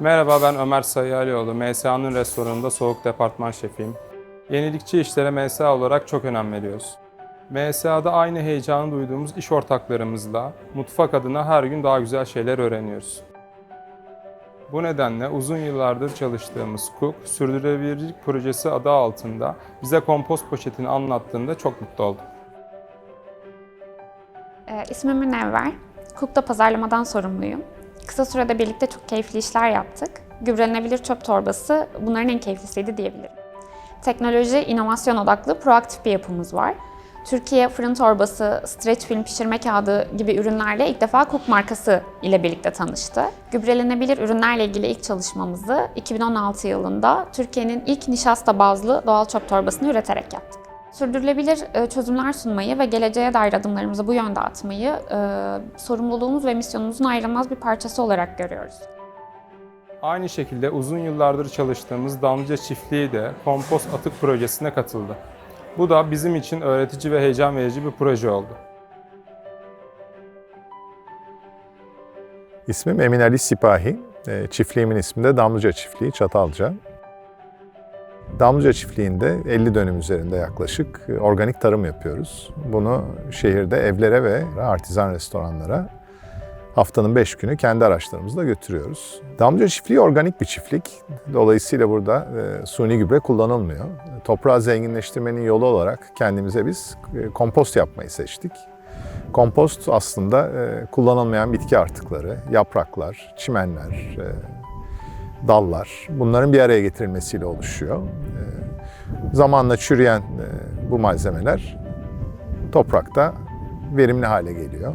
Merhaba ben Ömer Sayıalioğlu. MSA'nın restoranında soğuk departman şefiyim. Yenilikçi işlere MSA olarak çok önem veriyoruz. MSA'da aynı heyecanı duyduğumuz iş ortaklarımızla mutfak adına her gün daha güzel şeyler öğreniyoruz. Bu nedenle uzun yıllardır çalıştığımız Cook, Sürdürülebilirlik Projesi adı altında bize kompost poşetini anlattığında çok mutlu oldum. Ee, ismim Münevver. Cook'ta pazarlamadan sorumluyum. Kısa sürede birlikte çok keyifli işler yaptık. Gübrelenebilir çöp torbası bunların en keyiflisiydi diyebilirim. Teknoloji, inovasyon odaklı proaktif bir yapımız var. Türkiye fırın torbası, streç film pişirme kağıdı gibi ürünlerle ilk defa Cook markası ile birlikte tanıştı. Gübrelenebilir ürünlerle ilgili ilk çalışmamızı 2016 yılında Türkiye'nin ilk nişasta bazlı doğal çöp torbasını üreterek yaptık. Sürdürülebilir e, çözümler sunmayı ve geleceğe dair adımlarımızı bu yönde atmayı e, sorumluluğumuz ve misyonumuzun ayrılmaz bir parçası olarak görüyoruz. Aynı şekilde uzun yıllardır çalıştığımız Damlıca Çiftliği de kompost atık projesine katıldı. Bu da bizim için öğretici ve heyecan verici bir proje oldu. İsmim Emin Ali Sipahi. E, Çiftliğimin ismi de Damlıca Çiftliği Çatalca. Damlıca Çiftliği'nde 50 dönüm üzerinde yaklaşık e, organik tarım yapıyoruz. Bunu şehirde evlere ve artizan restoranlara haftanın 5 günü kendi araçlarımızla götürüyoruz. Damlıca Çiftliği organik bir çiftlik. Dolayısıyla burada e, suni gübre kullanılmıyor. Toprağı zenginleştirmenin yolu olarak kendimize biz e, kompost yapmayı seçtik. Kompost aslında kullanılmayan bitki artıkları, yapraklar, çimenler, dallar bunların bir araya getirilmesiyle oluşuyor. E, zamanla çürüyen e, bu malzemeler toprakta verimli hale geliyor.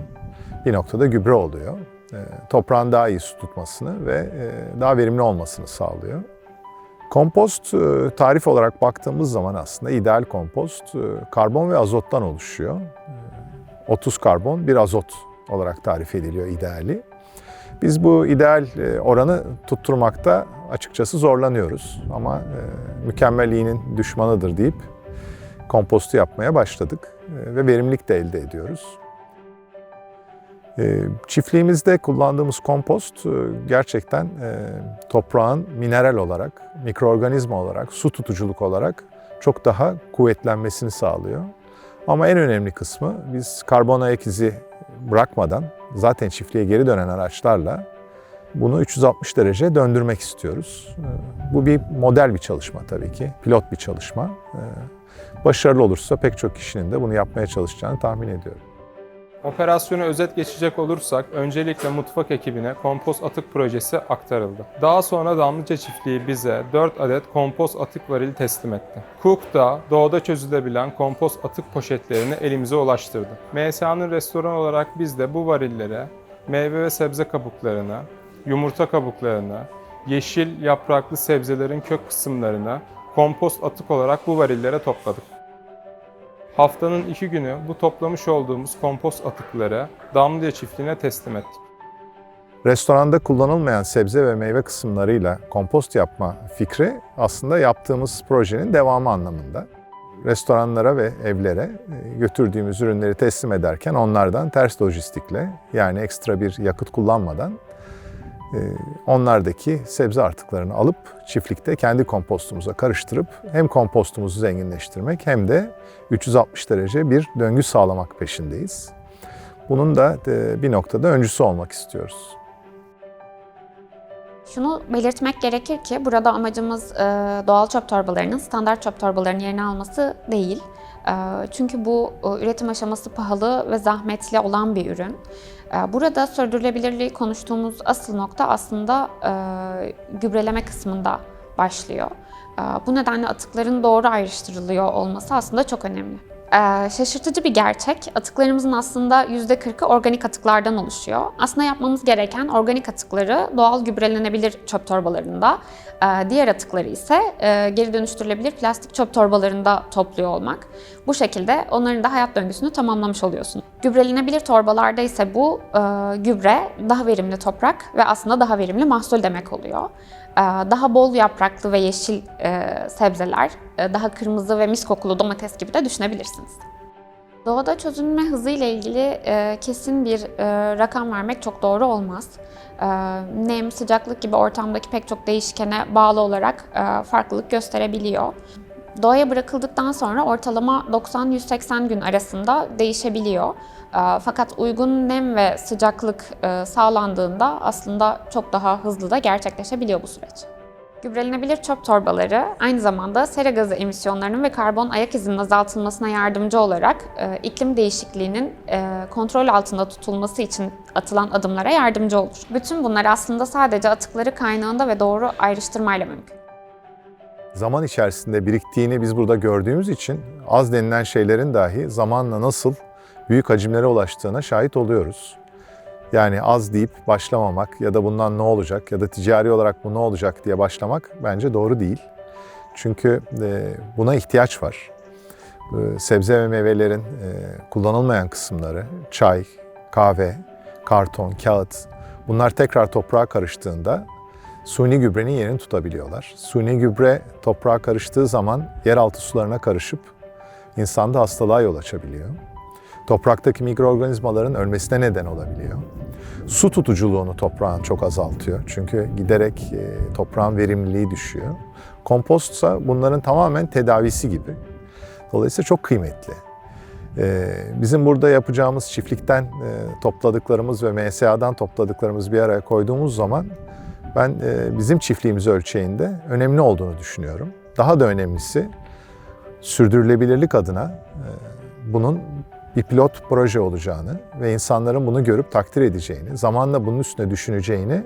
Bir noktada gübre oluyor. E, toprağın daha iyi su tutmasını ve e, daha verimli olmasını sağlıyor. Kompost e, tarif olarak baktığımız zaman aslında ideal kompost karbon ve azottan oluşuyor. 30 karbon, bir azot olarak tarif ediliyor ideali. Biz bu ideal e, oranı tutturmakta açıkçası zorlanıyoruz ama e, mükemmelliğinin düşmanıdır deyip kompostu yapmaya başladık e, ve verimlilik de elde ediyoruz. Çiftliğimizde kullandığımız kompost gerçekten toprağın mineral olarak, mikroorganizma olarak, su tutuculuk olarak çok daha kuvvetlenmesini sağlıyor. Ama en önemli kısmı biz karbon ayak izi bırakmadan zaten çiftliğe geri dönen araçlarla bunu 360 derece döndürmek istiyoruz. Bu bir model bir çalışma tabii ki, pilot bir çalışma. Ee, Başarılı olursa pek çok kişinin de bunu yapmaya çalışacağını tahmin ediyorum. Operasyonu özet geçecek olursak öncelikle mutfak ekibine kompost atık projesi aktarıldı. Daha sonra Damlıca Çiftliği bize 4 adet kompost atık varili teslim etti. Cook da doğada çözülebilen kompost atık poşetlerini elimize ulaştırdı. MSA'nın restoran olarak biz de bu varillere meyve ve sebze kabuklarını, yumurta kabuklarını, yeşil yapraklı sebzelerin kök kısımlarını kompost atık olarak bu varillere topladık. Haftanın iki günü bu toplamış olduğumuz kompost atıkları Damlıca çiftliğine teslim ettik. Restoranda kullanılmayan sebze ve meyve kısımlarıyla kompost yapma fikri aslında yaptığımız projenin devamı anlamında. Restoranlara ve evlere e, götürdüğümüz ürünleri teslim ederken onlardan ters lojistikle yani ekstra bir yakıt kullanmadan onlardaki sebze artıklarını alıp çiftlikte kendi kompostumuza karıştırıp hem kompostumuzu zenginleştirmek hem de 360 derece bir döngü sağlamak peşindeyiz. Bunun da e, bir noktada öncüsü olmak istiyoruz. Şunu belirtmek gerekir ki burada amacımız e, doğal çöp torbalarının standart çöp torbalarının yerini alması değil. E, çünkü bu üretim aşaması pahalı ve zahmetli olan bir ürün. E, burada sürdürülebilirliği konuştuğumuz asıl nokta aslında e, gübreleme kısmında başlıyor. E, bu nedenle atıkların doğru ayrıştırılıyor olması aslında çok önemli. Ee, şaşırtıcı bir gerçek. Atıklarımızın aslında %40'ı organik atıklardan oluşuyor. Aslında yapmamız gereken organik atıkları doğal gübrelenebilir çöp torbalarında, e, diğer atıkları ise e, geri dönüştürülebilir plastik çöp torbalarında topluyor olmak. Bu şekilde onların da hayat döngüsünü tamamlamış oluyorsun. Gübrelenebilir torbalarda ise bu e, gübre daha verimli toprak ve aslında daha verimli mahsul demek oluyor. Ee, Daha bol yapraklı ve yeşil e, sebzeler, e, daha kırmızı ve mis kokulu domates gibi de düşünebilirsiniz. Doğada çözünme hızı ile ilgili e, kesin bir e, rakam vermek çok doğru olmaz. E, nem, sıcaklık gibi ortamdaki pek çok değişkene bağlı olarak e, farklılık gösterebiliyor. Doğaya bırakıldıktan sonra ortalama 90-180 gün arasında değişebiliyor. E, fakat uygun nem ve sıcaklık e, sağlandığında aslında çok daha hızlı da gerçekleşebiliyor bu süreç. Gübrelenebilir çöp torbaları aynı zamanda sera gazı emisyonlarının ve karbon ayak izinin azaltılmasına yardımcı olarak e, iklim değişikliğinin e, kontrol altında tutulması için atılan adımlara yardımcı olur. Bütün bunlar aslında sadece atıkları kaynağında ve doğru ayrıştırmayla mümkün. Zaman içerisinde biriktiğini biz burada gördüğümüz için az denilen şeylerin dahi zamanla nasıl büyük hacimlere ulaştığına şahit oluyoruz. Yani az deyip başlamamak ya da bundan ne olacak ya da ticari olarak bu ne olacak diye başlamak bence doğru değil. Çünkü e, buna ihtiyaç var. E, Sebze ve meyvelerin e, kullanılmayan kısımları, çay, kahve, karton, kağıt bunlar tekrar toprağa karıştığında suni gübrenin yerini tutabiliyorlar. Suni gübre toprağa karıştığı zaman yeraltı sularına karışıp insanda hastalığa yol açabiliyor. Topraktaki mikroorganizmaların ölmesine neden olabiliyor. Su tutuculuğunu toprağın çok azaltıyor. Çünkü giderek e, toprağın verimliliği düşüyor. Kompostsa bunların tamamen tedavisi gibi. Dolayısıyla çok kıymetli. E, Bizim burada yapacağımız çiftlikten e, topladıklarımız ve MSA'dan topladıklarımız bir araya koyduğumuz zaman ben e, bizim çiftliğimiz ölçeğinde önemli olduğunu düşünüyorum. Daha da önemlisi sürdürülebilirlik adına e, bunun bir pilot proje olacağını ve insanların bunu görüp takdir edeceğini, zamanla bunun üstüne düşüneceğini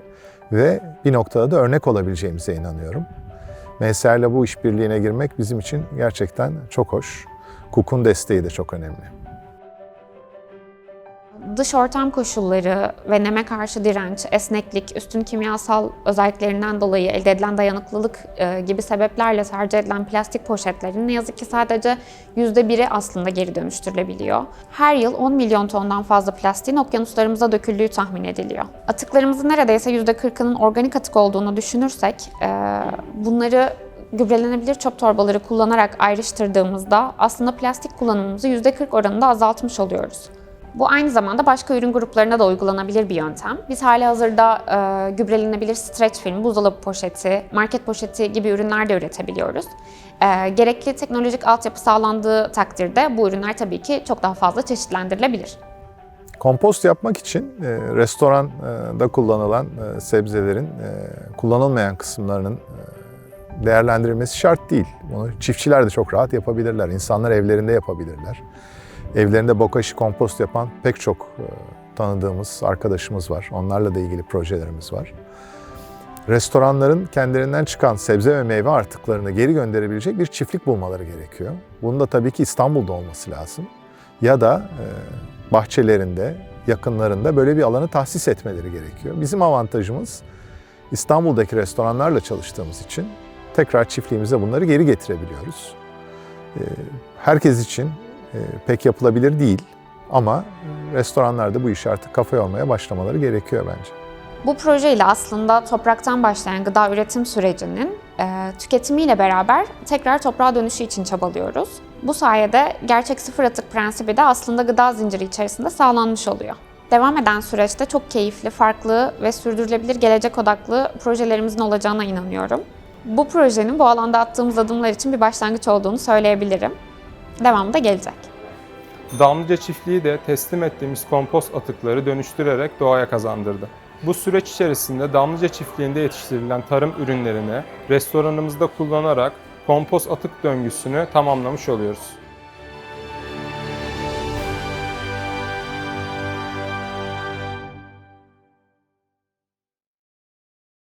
ve bir noktada da örnek olabileceğimize inanıyorum. MSR bu işbirliğine girmek bizim için gerçekten çok hoş. KUK'un desteği de çok önemli. Dış ortam koşulları ve neme karşı direnç, esneklik, üstün kimyasal özelliklerinden dolayı elde edilen dayanıklılık e, gibi sebeplerle tercih edilen plastik poşetlerin ne yazık ki sadece %1'i aslında geri dönüştürülebiliyor. Her yıl 10 milyon tondan fazla plastiğin okyanuslarımıza döküldüğü tahmin ediliyor. Atıklarımızın neredeyse %40'ının organik atık olduğunu düşünürsek, e, bunları gübrelenebilir çöp torbaları kullanarak ayrıştırdığımızda aslında plastik kullanımımızı %40 oranında azaltmış oluyoruz. Bu aynı zamanda başka ürün gruplarına da uygulanabilir bir yöntem. Biz hali hazırda e, gübrelenebilir streç film, buzdolabı poşeti, market poşeti gibi ürünler de üretebiliyoruz. E, gerekli teknolojik altyapı sağlandığı takdirde bu ürünler tabii ki çok daha fazla çeşitlendirilebilir. Kompost yapmak için e, restoranda kullanılan e, sebzelerin e, kullanılmayan kısımlarının e, değerlendirilmesi şart değil. Bunu çiftçiler de çok rahat yapabilirler. İnsanlar evlerinde yapabilirler. Evlerinde bokashi kompost yapan pek çok e, tanıdığımız arkadaşımız var. Onlarla da ilgili projelerimiz var. Restoranların kendilerinden çıkan sebze ve meyve artıklarını geri gönderebilecek bir çiftlik bulmaları gerekiyor. Bunun da tabii ki İstanbul'da olması lazım. Ya da e, bahçelerinde, yakınlarında böyle bir alanı tahsis etmeleri gerekiyor. Bizim avantajımız İstanbul'daki restoranlarla çalıştığımız için tekrar çiftliğimize bunları geri getirebiliyoruz. E, Herkes için pek yapılabilir değil ama restoranlarda bu işi artık kafa yormaya başlamaları gerekiyor bence. Bu projeyle aslında topraktan başlayan gıda üretim sürecinin e, tüketimiyle beraber tekrar toprağa dönüşü için çabalıyoruz. Bu sayede gerçek sıfır atık prensibi de aslında gıda zinciri içerisinde sağlanmış oluyor. Devam eden süreçte çok keyifli, farklı ve sürdürülebilir gelecek odaklı projelerimizin olacağına inanıyorum. Bu projenin bu alanda attığımız adımlar için bir başlangıç olduğunu söyleyebilirim. Devamı da gelecek. Damlıca çiftliği de teslim ettiğimiz kompost atıkları dönüştürerek doğaya kazandırdı. Bu süreç içerisinde Damlıca çiftliğinde yetiştirilen tarım ürünlerini restoranımızda kullanarak kompost atık döngüsünü tamamlamış oluyoruz.